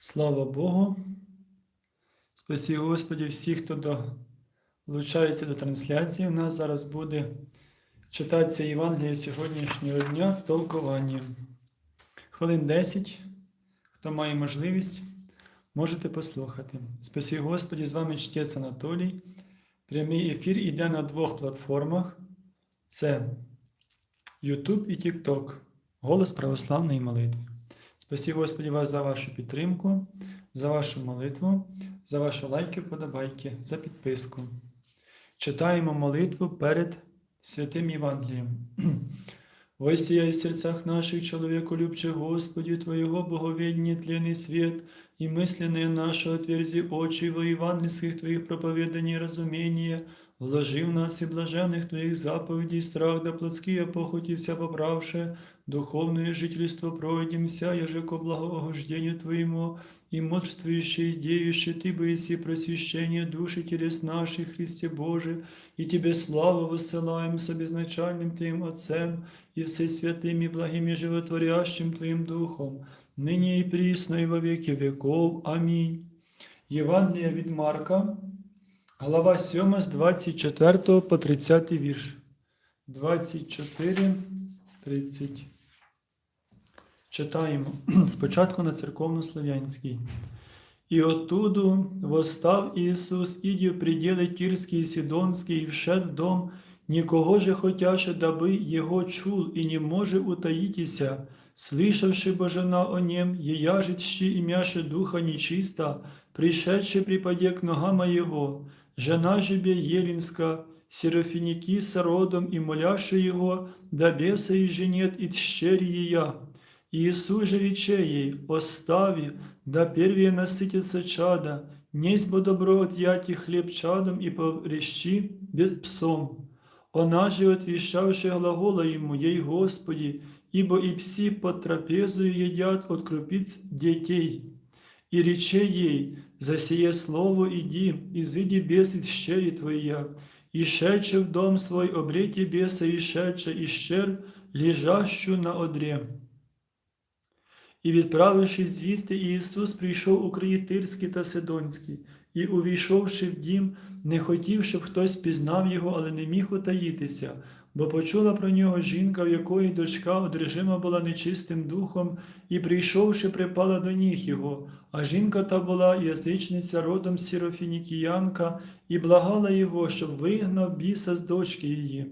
Слава Богу. Спасі Господі всіх, хто долучається до трансляції. У нас зараз буде читатися Євангеліє сьогоднішнього дня з толкуванням. Хвилин 10. Хто має можливість, можете послухати. Спасі Господі, з вами чтець Анатолій. Прямий ефір іде на двох платформах: це YouTube і TikTok. Голос православної молитви. Спасі Господі вас за вашу підтримку, за вашу молитву, за ваші лайки, подобайки, за підписку. Читаємо молитву перед святим Євангелієм. Воссияй в сердцах наших, человеку любче Господи, Твоего боговедения тленный свет, и мысленные наши отверзи очи во евангельских Твоих проповеданий и разумения, вложи в нас и блаженных Твоих заповедей страх да плотские похоти вся поправшие, духовное жительство пройдем вся, еже ко благоохождению Твоему, и мудрствующий, и деющий Ты боиси просвещение души телес наших, Христе Божий, и Тебе славу высылаем с обезначальным Твоим Отцем, и всесвятым и благим и животворящим Твоим Духом, ныне и присно и во веки веков. Амінь. Євангелія від Марка, глава 7 з 24 по 30 вірш. 24, 30. Читаємо спочатку на церковнослов'янській. І оттуду восстав Ісус, іді в пределы Тирський і Сидонський, і вшед в дом, никого же хотяше, даби Його чул, і не може утаїтися, слышавши божена о нем, еяжичи имяше духа нечиста, пришедший припаде к ногам Его, жена жебе Елинска, Серафиники родом и моляше Его, да беса и женет и тщерь ея. Иисус же рече ей, остави, да первее насытится чада, несть бо добро отъяти хлеб чадом и поврещи без псом. Она же, отвещавшая глагола ему, ей Господи, ибо и пси под трапезою едят от крупиц детей. И рече ей, за сие слово иди, изыди бес из щери твоя, и шедше в дом свой обрети беса, и шедше из щер, лежащу на одре. І відправившись звідти, Ісус прийшов у краї Тирські та Сидонські, і, увійшовши в дім, не хотів, щоб хтось пізнав його, але не міг утаїтися, бо почула про нього жінка, в якої дочка одержима була нечистим духом, і, прийшовши, припала до ніг його. А жінка та була язичниця родом сірофінікіянка, і благала його, щоб вигнав біса з дочки її.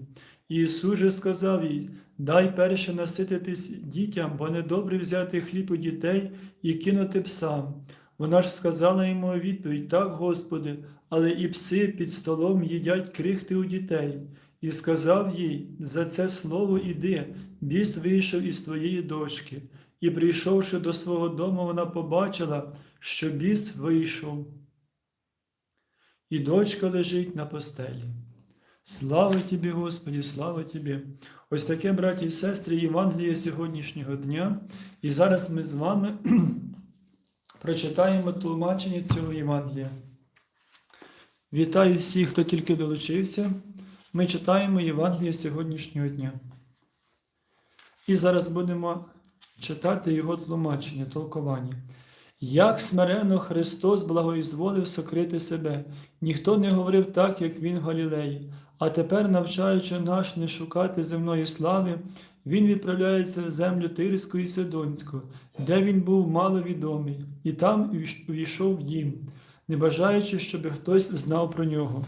Ісус же сказав їй, дай перше насититись дітям, бо недобре взяти хліб у дітей і кинути псам. Вона ж сказала йому відповідь, так, Господи, але і пси під столом їдять крихти у дітей. І сказав їй, за це слово іди, біс вийшов із твоєї дочки. І, прийшовши до свого дому, вона побачила, що біс вийшов. І дочка лежить на постелі. Слава тобі, Господі, слава тобі! Ось таке, браті і сестри, Євангеліє сьогоднішнього дня. І зараз ми з вами прочитаємо тлумачення цього Євангелія. Вітаю всіх, хто тільки долучився. Ми читаємо Євангеліє сьогоднішнього дня. І зараз будемо читати його тлумачення, толкування. Як смиренно Христос благоізволив сокрити себе, ніхто не говорив так, як Він в Галілеї, а тепер, навчаючи наш не шукати земної слави, Він відправляється в землю Тирську і Сидонську, де він був маловідомий, і там увійшов в дім, не бажаючи, щоб хтось знав про нього.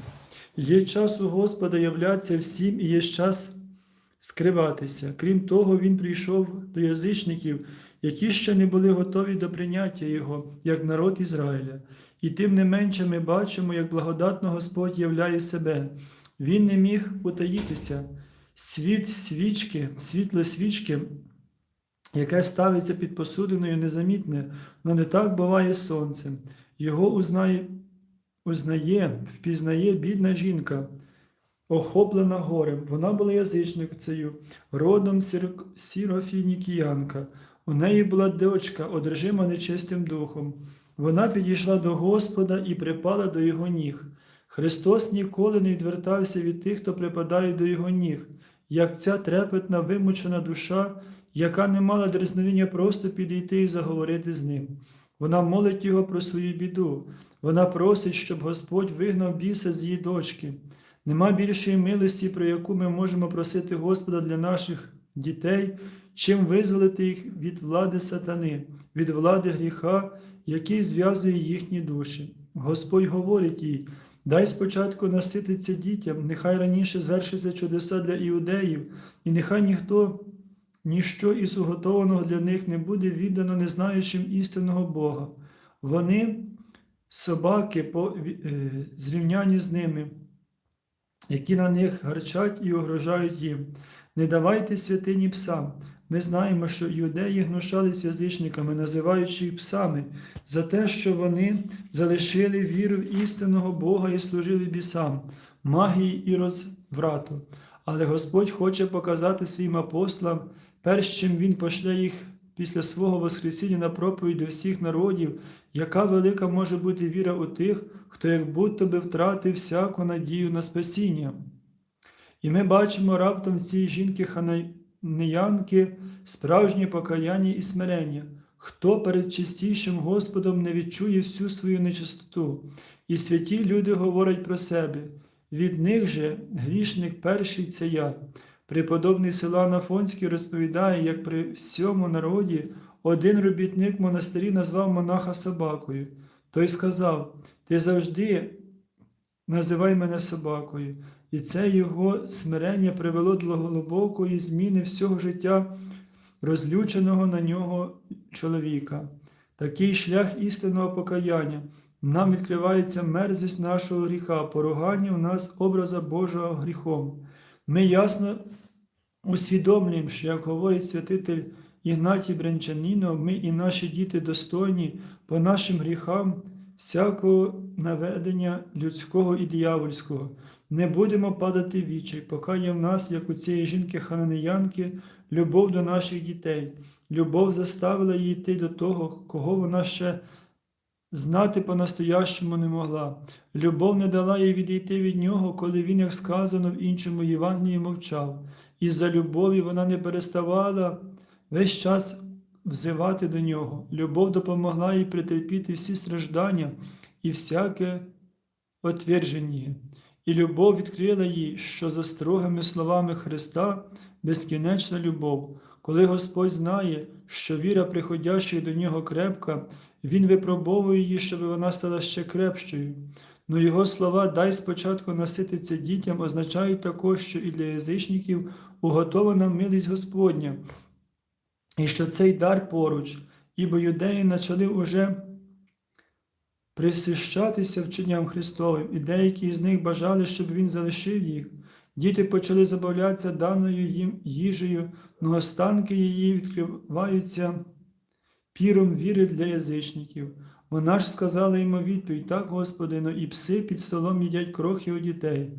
Є час у Господа являтися всім і є час скриватися. Крім того, Він прийшов до язичників, які ще не були готові до прийняття Його, як народ Ізраїля. І тим не менше ми бачимо, як благодатно Господь являє себе. Він не міг утаїтися. Світ свічки, світло свічки, яке ставиться під посудиною, незамітне, але не так буває сонцем. Його узнає, узнає, впізнає бідна жінка, охоплена горем. Вона була язичницею, родом сірофінікіянка. У неї була дочка, одержима нечистим духом. Вона підійшла до Господа і припала до його ніг. Христос ніколи не відвертався від тих, хто припадає до його ніг, як ця трепетна вимучена душа, яка не мала дерзновіння просто підійти і заговорити з ним. Вона молить його про свою біду. Вона просить, щоб Господь вигнав біса з її дочки. Нема більшої милості, про яку ми можемо просити Господа для наших дітей, чим визволити їх від влади сатани, від влади гріха, який зв'язує їхні душі. Господь говорить їй: дай спочатку насититься дітям, нехай раніше звершиться чудеса для іудеїв, і нехай ніхто, ніщо із уготованого для них не буде віддано незнаючим істинного Бога. Вони собаки по е, зрівнянні з ними, які на них гарчать і огрожають їм. Не давайте святині псам. Ми знаємо, що іудеї гнушались язичниками, називаючи їх псами, за те, що вони залишили віру в істинного Бога і служили бісам, магії і розврату. Але Господь хоче показати своїм апостолам, перш чим Він пошле їх після свого Воскресіння на проповідь до всіх народів, яка велика може бути віра у тих, хто як будто би втратив всяку надію на спасіння. І ми бачимо раптом цій жінки хананеянки справжнє покаяння і смирення, хто перед чистішим Господом не відчує всю свою нечистоту. І святі люди говорять про себе. Від них же грішник перший це я. Преподобний Силан Афонський розповідає, як при всьому народі один робітник монастирі назвав монаха собакою. Той сказав: Ти завжди називай мене собакою. І це його смирення привело до глибокої зміни всього життя розлюченого на нього чоловіка. Такий шлях істинного покаяння. Нам відкривається мерзость нашого гріха, поругання в нас образа Божого гріхом. Ми ясно усвідомлюємо, що, як говорить святитель Ігнатій Бренчаніно, ми і наші діти достойні по нашим гріхам всякого наведення людського і диявольського. Не будемо падати в вічай, поки є в нас, як у цієї жінки хананеянки, любов до наших дітей. Любов заставила її йти до того, кого вона ще знати по-настоящому не могла. Любов не дала їй відійти від нього, коли він, як сказано в іншому Євангелії, мовчав. І за любові вона не переставала весь час взивати до нього. Любов допомогла їй претерпіти всі страждання і всяке отвердження. І любов відкрила їй, що за строгими словами Христа безкінечна любов. Коли Господь знає, що віра приходящих до нього крепка, Він випробовує її, щоб вона стала ще крепшою. Но його слова дай спочатку насититься дітям означають також, що і для язичників уготована милість Господня, і що цей дар поруч, ібо юдеї почали уже присищатися вченням Христовим, і деякі з них бажали, щоб він залишив їх. Діти почали забавлятися даною їм їжею, но останки її відкриваються піром віри для язичників. Вона ж сказала йому відповідь, так, Господи, но і пси під столом їдять крохи у дітей.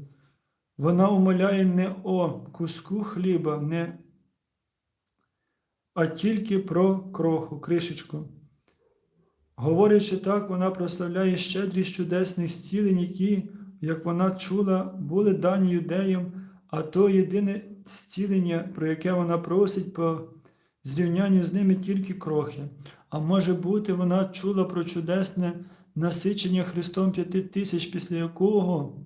Вона умоляє не о куску хліба, не, а тільки про кроху, кришечку. Говорячи так, вона прославляє щедрість чудесних зцілень, які, як вона чула, були дані юдеям, а то єдине зцілення, про яке вона просить по зрівнянню з ними тільки крохи. А може бути, вона чула про чудесне насичення Христом п'яти тисяч, після якого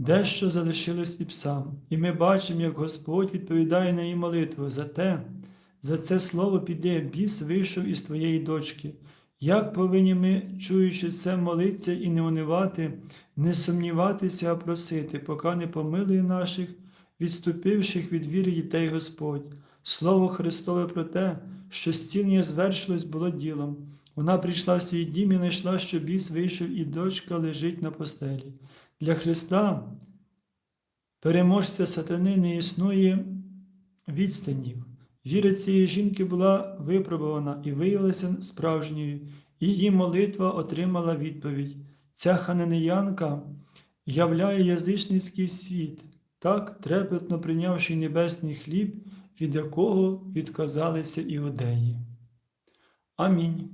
дещо залишилось і псам. І ми бачимо, як Господь відповідає на її молитву. За те, за це слово піде, біс вийшов із твоєї дочки. Як повинні ми, чуючи це, молитися і не унивати, не сумніватися, а просити, поки не помилує наших, відступивших від віри дітей Господь. Слово Христове про те, що зцілення звершилось було ділом. Вона прийшла в свій дім і знайшла, що біс вийшов, і дочка лежить на постелі. Для Христа, переможця сатани, не існує відстанів. Віра цієї жінки була випробувана і виявилася справжньою, її молитва отримала відповідь. Ця хананеянка являє язичницький світ, так трепетно прийнявши небесний хліб, від якого відказалися іудеї. Амінь.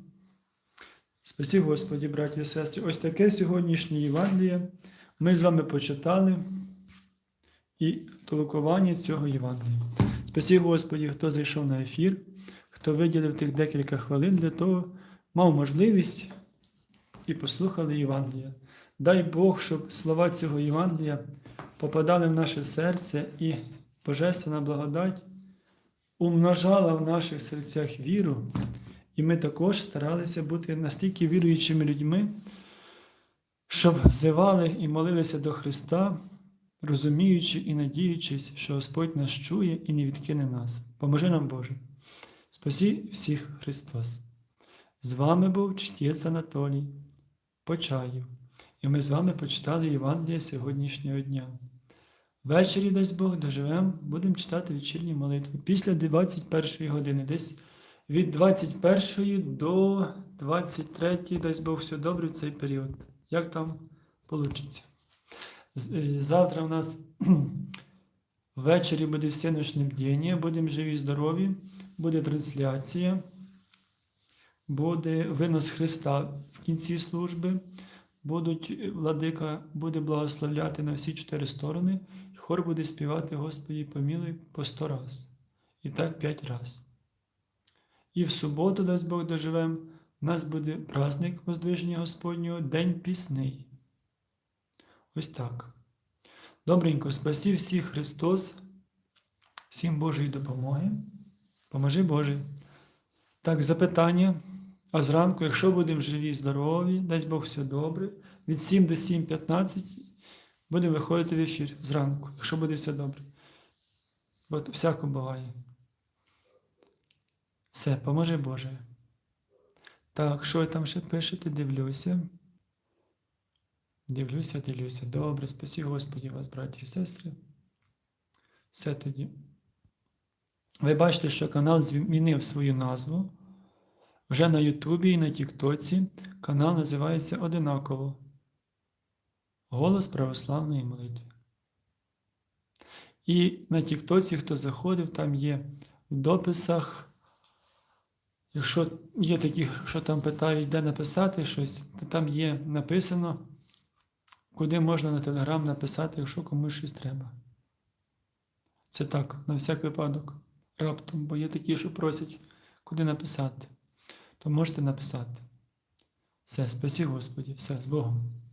Спасі Господі, браті і сестри. Ось таке сьогоднішнє Євангеліє ми з вами почитали і толкування цього Євангелія. Спасі Господі, хто зайшов на ефір, хто виділив тих декілька хвилин для того, мав можливість і послухали Євангелія. Дай Бог, щоб слова цього Євангелія попадали в наше серце і Божественна благодать умножала в наших серцях віру, і ми також старалися бути настільки віруючими людьми, щоб взивали і молилися до Христа, розуміючи і надіючись, що Господь нас чує і не відкине нас. Поможи нам, Боже. Спасі всіх Христос. З вами був чтець Анатолій Почаїв, і ми з вами почитали Євангелія сьогоднішнього дня. Ввечері, дасть Бог, доживемо, будемо читати вечірні молитви після 21 години, десь від 21 до 23, дасть Бог все добре в цей період. Як там вийде? Завтра у нас ввечері буде всеночне бдіння, будемо живі, здорові, буде трансляція, буде винос Христа в кінці служби. Будуть, владика буде благословляти на всі чотири сторони, і хор буде співати Господі помілуй по сто раз. І так п'ять раз. І в суботу, дасть Бог доживем, у нас буде праздник Воздвиження Господнього, День пісний. Ось так. Добренько, спасі всіх Христос, всім Божої допомоги. Поможи Боже. Так, запитання. А зранку, якщо будемо живі, здорові, дасть Бог все добре, від 7 до 7.15 будемо виходити в ефір зранку, якщо буде все добре. Бо всяко буває. Все, поможи Боже. Так, що ви там ще пишете? Дивлюся. Дивлюся, дивлюся. Добре, спасі Господі вас, браті і сестри. Все тоді. Ви бачите, що канал змінив свою назву. Вже на Ютубі і на Тіктоці канал називається одинаково Голос православної молитви. І на Тіктоці, хто заходив, там є в дописах. Якщо є такі, що там питають, де написати щось, то там є написано, куди можна на Телеграм написати, якщо комусь щось треба. Це так, на всяк випадок, раптом, бо є такі, що просять, куди написати то можете написати. Все, спасі Господі, все з Богом.